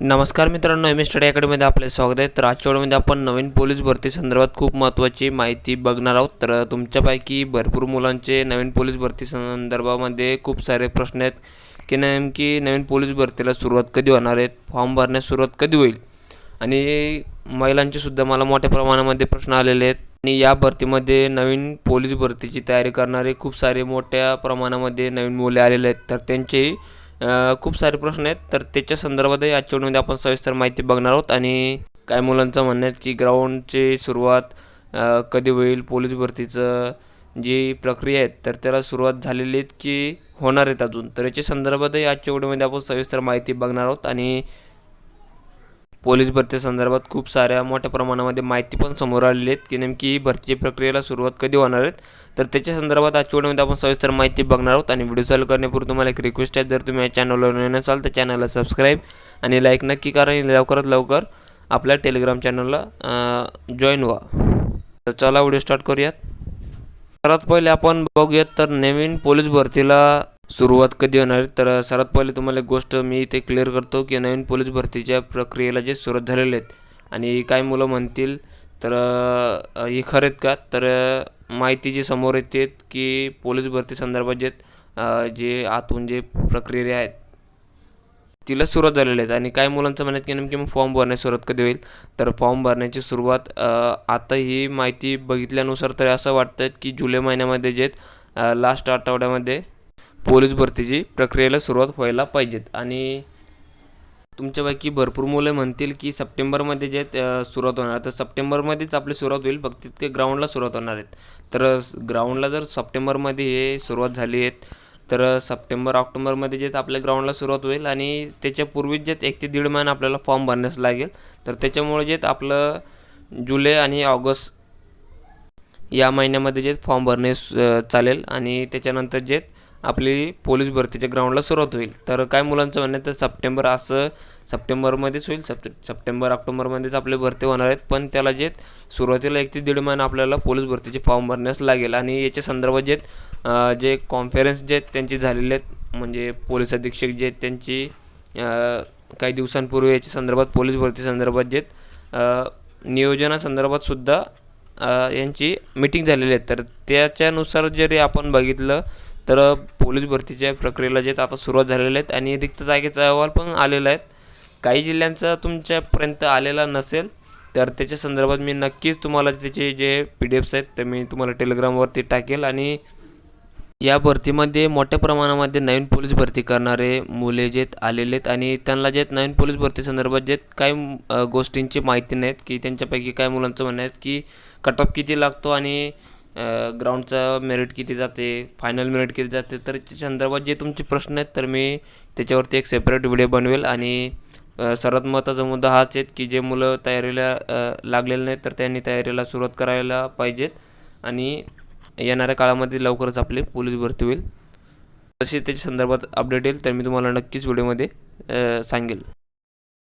नमस्कार मित्रांनो M S study अकॅडमीमध्ये आपले स्वागत आहे. तर आजच्या वेळेमध्ये आपण नवीन पोलीस भरती संदर्भात खूप महत्त्वाची माहिती बघणार आहोत. तर तुमच्यापैकी भरपूर मुलांचे नवीन पोलीस भरती संदर्भामध्ये खूप सारे प्रश्न आहेत की नेमकी नवीन पोलीस भरतीला सुरुवात कधी होणार आहेत फॉर्म भरण्यास सुरुवात कधी होईल? आणि महिलांचे सुद्धा मला मोठ्या प्रमाणामध्ये प्रश्न आलेले आहेत. आणि या भरतीमध्ये नवीन पोलीस भरतीची तयारी करणारे खूप सारे मोठ्या प्रमाणामध्ये नवीन मुले आलेले आहेत. तर त्यांचेही खूप सारे प्रश्न आहेत. तर त्याच्या संदर्भातही आजच्या व्हिडिओमध्ये आपण सविस्तर माहिती बघणार आहोत. आणि काय मुलांचं म्हणणं आहे की ग्राउंडची सुरुवात कधी होईल पोलीस भरतीचं जी प्रक्रिया आहे तर त्याला सुरुवात झालेली आहेत की होणार आहेत अजून. तर याच्या संदर्भातही आजच्या व्हिडिओमध्ये आपण सविस्तर माहिती बघणार आहोत. आणि पोलीस भरती संदर्भात खूप साऱ्या मोठ्या प्रमाणामध्ये माहिती पण समोर आलेली आहेत की नेमकी ही भरतीची प्रक्रियेला सुरुवात कधी होणार आहेत तर त्याच्या संदर्भात आजच्या व्हिडिओमध्ये आपण सविस्तर माहिती बघणार आहोत आणि व्हिडिओ चालू करण्यापूर्वी तुम्हाला एक रिक्वेस्ट आहे जर तुम्ही या चॅनलवर नवीन असाल तर चॅनलला सबस्क्राईब आणि लाईक नक्की करा आणि लवकरात लवकर आपल्या टेलिग्राम चॅनलला जॉईन व्हा. तर चला व्हिडिओ स्टार्ट करूयात. सर्वात पहिले आपण बघूयात तर नवीन पोलीस भरतीला सुरुवात कधी होणार तर सर्वात पहिले तुम्हाला एक गोष्ट मी इथे क्लिअर करतो की नवीन पोलीस भरतीच्या प्रक्रियेला जे सुरुवात झालेले आहेत आणि काही मुलं म्हणतील तर हे खरेत का? तर माहिती जी समोर येते की पोलीस भरती संदर्भात जे जे आतून जे प्रक्रिया आहेत तिला सुरुवात झालेली आहेत. आणि काही मुलांचं म्हणत की नेमकी मग फॉर्म भरण्यास सुरुवात कधी होईल? तर फॉर्म भरण्याची सुरुवात आता ही माहिती बघितल्यानुसार तरी असं वाटतं की जुलै महिन्यामध्ये जे लास्ट आठवड्यामध्ये पोलीस भरतीची प्रक्रियेला सुरुवात व्हायला पाहिजेत. आणि तुमच्यापैकी भरपूर मुलं म्हणतील की सप्टेंबरमध्ये जे सुरुवात होणार. तर सप्टेंबरमध्येच आपली सुरुवात होईल. फक्त ते ग्राउंडला सुरुवात होणार आहेत. तर ग्राउंडला जर सप्टेंबरमध्ये हे सुरुवात झाली आहेत तर सप्टेंबर ऑक्टोबरमध्ये जे आपल्या ग्राउंडला सुरुवात होईल आणि त्याच्यापूर्वीच जे एक ते दीड महिना आपल्याला फॉर्म भरण्यास लागेल तर त्याच्यामुळे जे आपलं जुलै आणि ऑगस्ट या महिन्यामध्ये जे फॉर्म भरणे चालेल. आणि त्याच्यानंतर जे आपली पोलीस भरतीच्या ग्राउंडला सुरुवात होईल. तर काय मुलांचं म्हणणं तर सप्टेंबर असं सप्टेंबरमध्येच होईल. सप्टे सप्टेंबर ऑक्टोबरमध्येच आपले भरती होणार आहेत. पण त्याला जे सुरुवातीला एक ते दीड महिना आपल्याला पोलीस भरतीचे फॉर्म भरण्यास लागेल. आणि याच्या संदर्भात जे जे कॉन्फरन्स जे आहेत त्यांची झालेले आहेत म्हणजे पोलीस अधीक्षक जे आहेत त्यांची काही दिवसांपूर्वी याच्या संदर्भात पोलीस भरती संदर्भात जे नियोजनासंदर्भातसुद्धा नियोजनासंदर्भात सुद्धा यांची मीटिंग झालेली आहे. तर त्याच्यानुसार जरी आपण बघितलं तर पोलीस भरतीच्या प्रक्रियेला जे आता सुरुवात झालेल्या आहेत आणि रिक्त जागेचा अहवाल पण आलेला आहेत काही जिल्ह्यांचा तुमच्यापर्यंत आलेला नसेल तर त्याच्या संदर्भात मी नक्कीच तुम्हाला त्याचे जे पी डी एफ्स आहेत ते मी तुम्हाला टेलिग्रामवरती टाकेल. आणि या भरतीमध्ये मोठ्या प्रमाणामध्ये नवीन पोलीस भरती करणारे मुले जे आलेले आहेत आणि त्यांना जे नवीन पोलीस भरती संदर्भात जे काही गोष्टींची माहिती नाहीत की त्यांच्यापैकी काही मुलांचं म्हणणं आहेत की कट ऑफ किती लागतो आणि ग्राउंडचा मेरिट किती जाते फायनल मेरिट किती जाते तर त्याच्या संदर्भात जे तुमचे प्रश्न आहेत तर मी त्याच्यावरती एक सेपरेट व्हिडिओ बनवेल. आणि सर्वात महत्त्वाचा मुद्दा हाच आहे की जे मुलं तयारीला लागलेले नाहीत तर त्यांनी तयारीला सुरुवात करायला पाहिजेत. आणि येणाऱ्या काळामध्ये लवकरच आपली पोलीस भरती होईल. तशी त्याच्या संदर्भात अपडेट येईल तर मी तुम्हाला नक्कीच व्हिडिओमध्ये सांगेल.